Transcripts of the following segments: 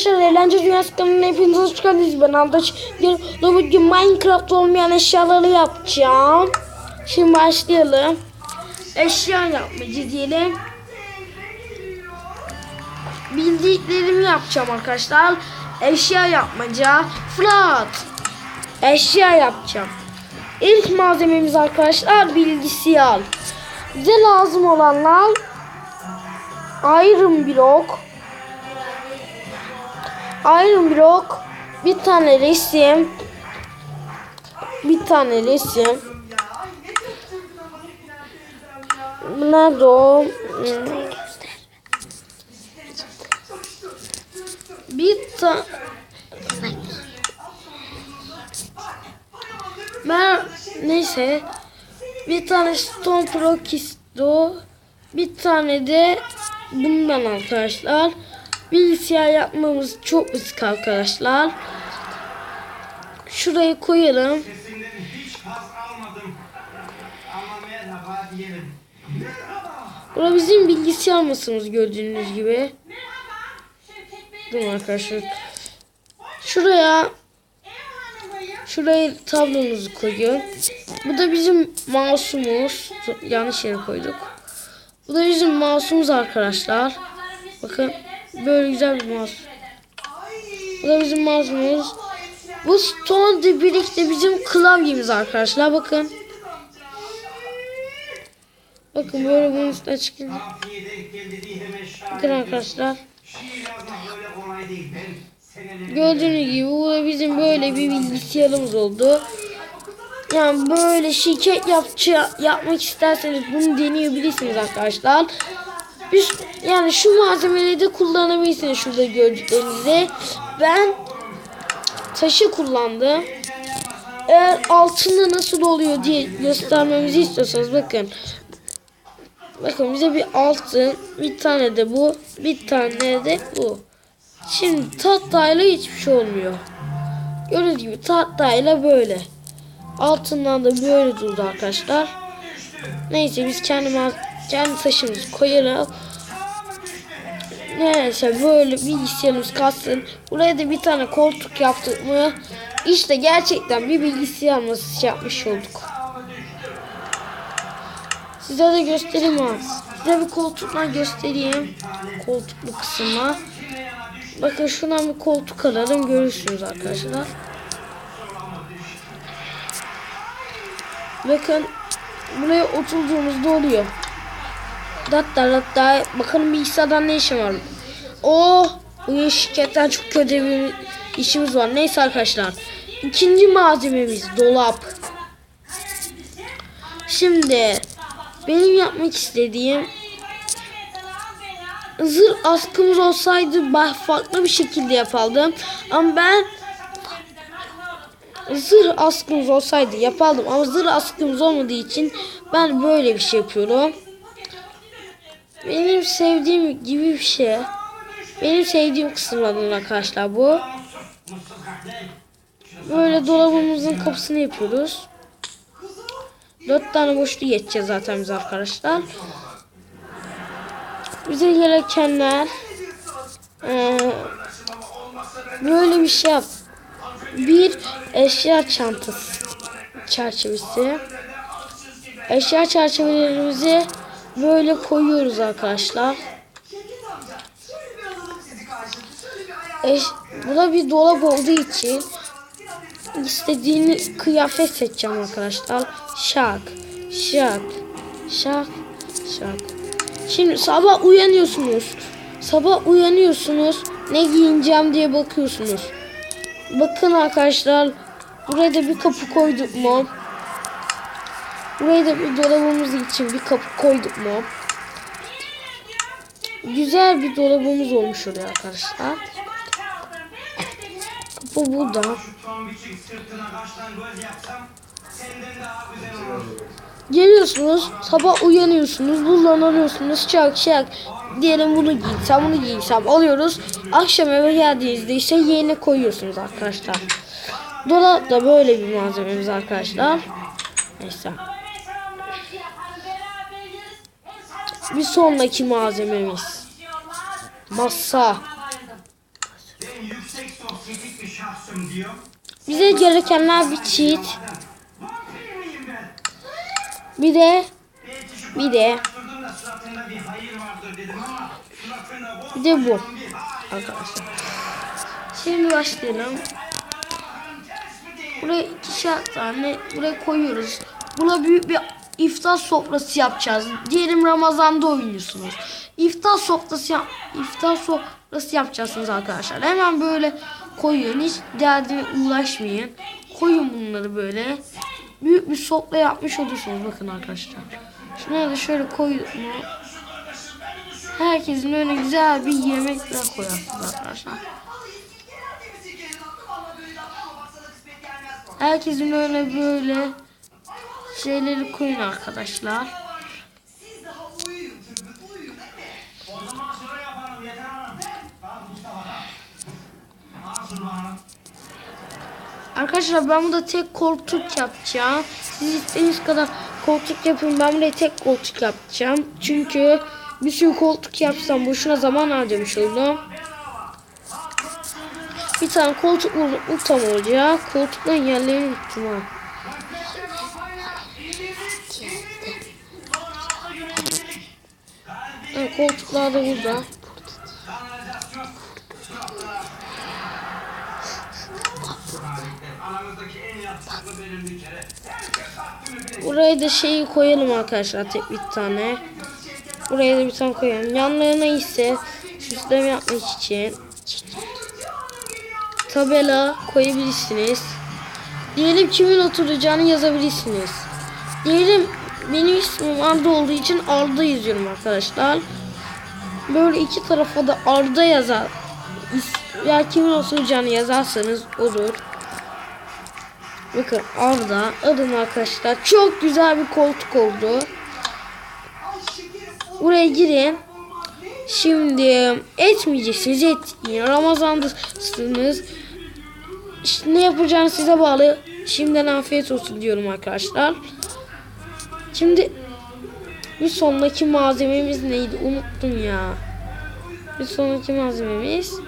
arkadaşlar eğlence dünyası kanalına hepiniz hoş geldiniz. Ben Andaç. Bugün Minecraft olmayan eşyaları yapacağım. Şimdi başlayalım. Eşya yapmacı diyelim. Bildiklerimi yapacağım arkadaşlar. Eşya yapmaca. Flat. Eşya yapacağım. İlk malzememiz arkadaşlar bilgisayar. Bize lazım olanlar Iron Block Iron Block bir tane resim bir tane resim nerede o? Bir tane ben neyse. Bir tane Stone Prokisto bir tane de bundan arkadaşlar bilgisayar yapmamız çok risk arkadaşlar şurayı koyalım Sesinden hiç haz almadım. Ama merhaba diyelim. Bura bizim bilgisayar masamız gördüğünüz gibi. Dur arkadaşlar. Şuraya şuraya tablomuzu koyuyor. Bu da bizim mouse'umuz. Yanlış yere koyduk. Bu da bizim mouse'umuz arkadaşlar. Bakın böyle güzel bir mouse. Bu da bizim mouse'umuz. Bu Stone birlikte bizim klavyemiz arkadaşlar. Bakın. Bakın böyle bunun üstüne çıkıyor. Bakın arkadaşlar. Gördüğünüz gibi bu bizim böyle bir bilgisayarımız oldu. Yani böyle şirket yapçı, yapmak isterseniz bunu deneyebilirsiniz arkadaşlar. Üst, yani şu malzemeleri de kullanabilirsiniz şurada gördüklerinizde. Ben taşı kullandım. Eğer altında nasıl oluyor diye göstermemizi istiyorsanız bakın. Bakın bize bir altın, bir tane de bu, bir tane de bu. Şimdi tahtayla hiçbir şey olmuyor. Gördüğünüz gibi tahtayla böyle. Altından da böyle durdu arkadaşlar. Neyse biz kendi kendi taşımızı koyalım. Neyse böyle bilgisayarımız kalsın. Buraya da bir tane koltuk yaptık mı? İşte gerçekten bir bilgisayar masası yapmış olduk. Size de göstereyim ha. Size bir koltukla göstereyim. Koltuklu kısmına. Bakın şuradan bir koltuk alalım görürsünüz arkadaşlar. Bakın buraya oturduğumuzda oluyor. Hatta hatta bakalım bilgisayardan ne işim var. Oh bugün şirketten çok kötü bir işimiz var. Neyse arkadaşlar. İkinci malzememiz dolap. Şimdi benim yapmak istediğim zırh askımız olsaydı farklı bir şekilde yapardım. Ama ben zırh askımız olsaydı yapardım. Ama zırh askımız olmadığı için ben böyle bir şey yapıyorum. Benim sevdiğim gibi bir şey. Benim sevdiğim kısımlardan arkadaşlar bu. Böyle dolabımızın kapısını yapıyoruz. Dört tane boşluğu geçeceğiz zaten biz arkadaşlar. Bize gerekenler eee, böyle bir şey yap. Bir eşya çantası çerçevesi. Eşya çerçevelerimizi böyle koyuyoruz arkadaşlar. Eş, bu da bir dolap olduğu için istediğini kıyafet seçeceğim arkadaşlar. Şak, şak, şak, şak. Şimdi sabah uyanıyorsunuz. Sabah uyanıyorsunuz. Ne giyineceğim diye bakıyorsunuz. Bakın arkadaşlar. Buraya da bir kapı koyduk mu? Buraya da bir dolabımız için bir kapı koyduk mu? Güzel bir dolabımız olmuş oraya arkadaşlar. Kapı burada. Geliyorsunuz, sabah uyanıyorsunuz, buradan alıyorsunuz, çak çak. Diyelim bunu giysem, bunu giysem alıyoruz. Akşam eve geldiğinizde ise yerine koyuyorsunuz arkadaşlar. Dolapta böyle bir malzememiz arkadaşlar. Neyse. Bir sonraki malzememiz. Masa. Bize gerekenler bir cheat. Bir de bir de bir de bu arkadaşlar. Şimdi başlayalım. Buraya ikişer tane buraya koyuyoruz. Buna büyük bir iftar sofrası yapacağız. Diyelim Ramazan'da oynuyorsunuz. İftar sofrası yap iftar sofrası yapacaksınız arkadaşlar. Hemen böyle koyun. Hiç derdine ulaşmayın. Koyun bunları böyle. Büyük bir sofra yapmış olursunuz bakın arkadaşlar. Şunları da şöyle koyun. Herkesin önüne güzel bir yemekler koyarsınız arkadaşlar. Herkesin önüne böyle şeyleri koyun arkadaşlar. Arkadaşlar ben burada tek koltuk yapacağım. Siz istediğiniz kadar koltuk yapın. Ben buraya tek koltuk yapacağım. Çünkü bir sürü koltuk yapsam boşuna zaman harcamış oldum. Bir tane koltuk tam olacak. Koltukların yerlerini gittim ha. Koltuklar da burada. Buraya da şeyi koyalım arkadaşlar tek bir tane. Buraya da bir tane koyalım. Yanlarına ise süsleme yapmak için tabela koyabilirsiniz. Diyelim kimin oturacağını yazabilirsiniz. Diyelim benim ismim Arda olduğu için Arda yazıyorum arkadaşlar. Böyle iki tarafa da Arda yazar. Ya kimin oturacağını yazarsanız olur. Bakın Arda adım arkadaşlar. Çok güzel bir koltuk oldu. Buraya girin. Şimdi etmeyeceksiniz. Etmeyin. Ramazan'dasınız. İşte ne yapacağınız size bağlı. Şimdiden afiyet olsun diyorum arkadaşlar. Şimdi bir sonraki malzememiz neydi? Unuttum ya. Bir sonraki malzememiz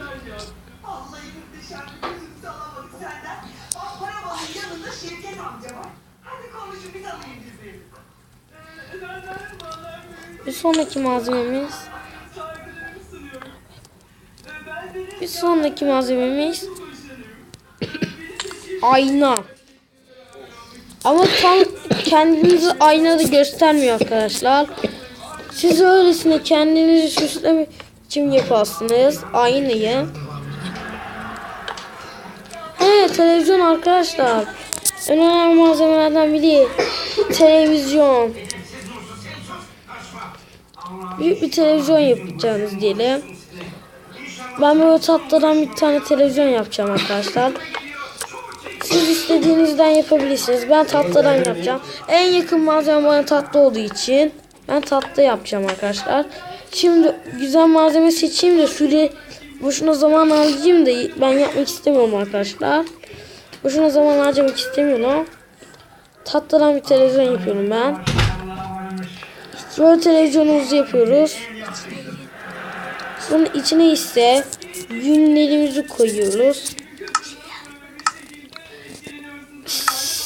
bir sonraki malzememiz bir sonraki malzememiz ayna. Ama tam kendinizi aynada göstermiyor arkadaşlar. Siz öylesine kendinizi süslemek için yaparsınız aynayı. He televizyon arkadaşlar. En önemli malzemelerden biri televizyon. Büyük bir televizyon yapacağınız diyelim. Ben böyle tatlıdan bir tane televizyon yapacağım arkadaşlar. Siz istediğinizden yapabilirsiniz. Ben tatlıdan yapacağım. En yakın malzeme bana tatlı olduğu için ben tatlı yapacağım arkadaşlar. Şimdi güzel malzeme seçeyim de süre boşuna zaman harcayayım da ben yapmak istemiyorum arkadaşlar. Boşuna zaman harcamak istemiyorum. Tatlıdan bir televizyon yapıyorum ben. Böyle televizyonumuzu yapıyoruz. Sonra içine ise günlerimizi koyuyoruz.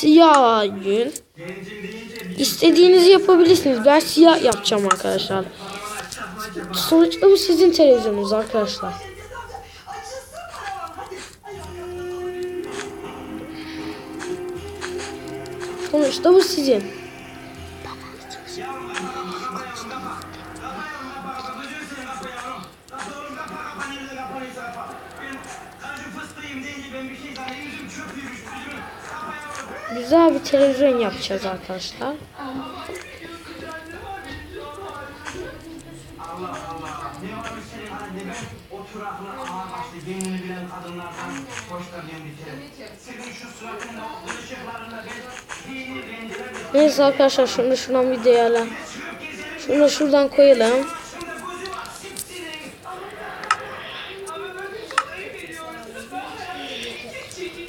Siyah gün. İstediğinizi yapabilirsiniz. Ben siyah yapacağım arkadaşlar. Sonuçta bu sizin televizyonunuz arkadaşlar. Sonuçta bu sizin. Güzel bir televizyon yapacağız arkadaşlar. Neyse arkadaşlar şunu şuradan bir değerlen. Şunu şuradan koyalım.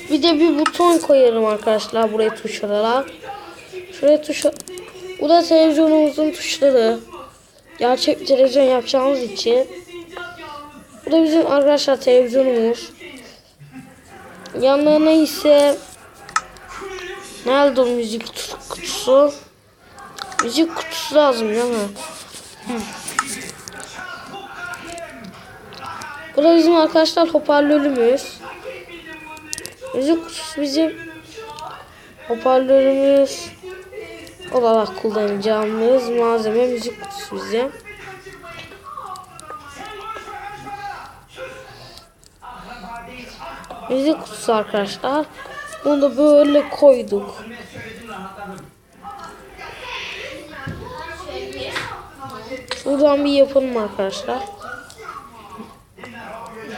Bir de bir buton koyarım arkadaşlar buraya tuş olarak. Şuraya tuş Bu da televizyonumuzun tuşları. Gerçek televizyon yapacağımız için. Bu da bizim arkadaşlar televizyonumuz. Yanlarına ise nerede o müzik kutusu? Müzik kutusu lazım değil mi? Bu da bizim arkadaşlar hoparlörümüz. Müzik kutusu bizim hoparlörümüz olarak kullanacağımız malzeme müzik kutusu bizim. Müzik kutusu arkadaşlar. Bunu da böyle koyduk. Buradan bir yapalım arkadaşlar.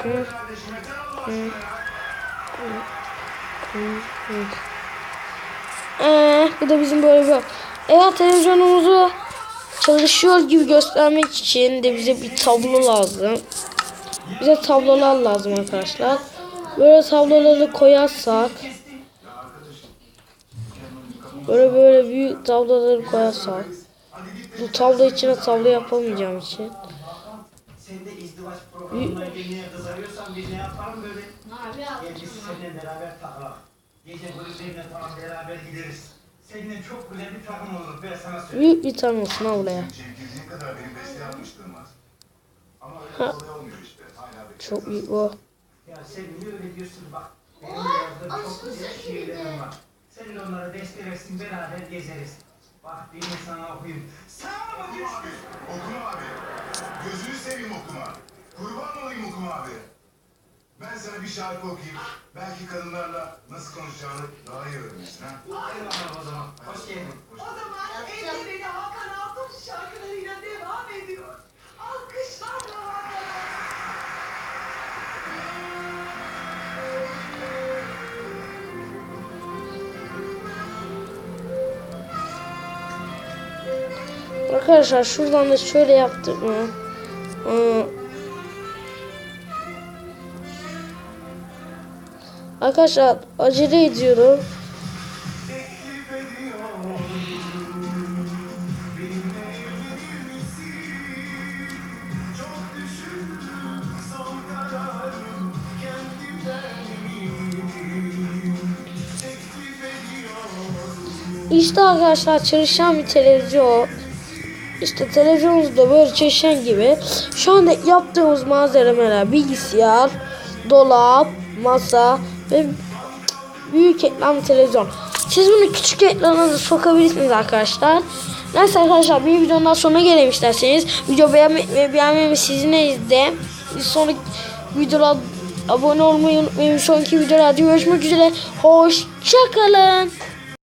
Hı. Hı. Hı. Ee, bu da bizim böyle bir eğer televizyonumuzu çalışıyor gibi göstermek için de bize bir tablo lazım. Bize tablolar lazım arkadaşlar. Böyle tabloları koyarsak böyle böyle büyük tabloları koyarsak bu tablo içine tablo yapamayacağım için Sen de izdivaç programına gelmeye kızarıyorsan biz ne yapalım böyle? Gel biz seninle beraber takılalım. Gece kulüplerine falan beraber gideriz. Seninle çok güzel bir takım olur ben sana söyleyeyim. büyük bir tane olsun ha buraya. Çekildiğin kadar benim beste yapmışlığım var. Ama öyle kolay olmuyor işte. Hala bir Çok büyük o. Ya sen niye öyle diyorsun bak. Benim yazdığım çok güzel şiirlerim var. Sen de onları bestelersin beraber gezeriz. Bak bir sana okuyayım. Sağ mı düştü? Okuma abi. Gözünü seveyim okuma. Kurban olayım okuma abi. Ben sana bir şarkı okuyayım. Belki kadınlarla nasıl konuşacağını daha iyi öğrenirsin ha. Hadi bakalım o zaman. Hoş geldin. O zaman evde beni Hakan Altun şarkılarıyla devam ediyor. Alkışlarla Hakan. Arkadaşlar şuradan da şöyle yaptık mı? Ee, eminim. Teklif ediyorum. İşte arkadaşlar çalışan bir televizyon. İşte televizyonumuz da böyle çalışan gibi. Şu anda yaptığımız malzemeler bilgisayar, dolap, masa ve büyük ekran televizyon. Siz bunu küçük ekrana da sokabilirsiniz arkadaşlar. Neyse arkadaşlar bir videonun sonuna gelelim isterseniz. Video beğenmek ve beğenmemi sizin elinizde. Bir sonraki videoda abone olmayı unutmayın. Sonraki videolarda görüşmek üzere. Hoşçakalın.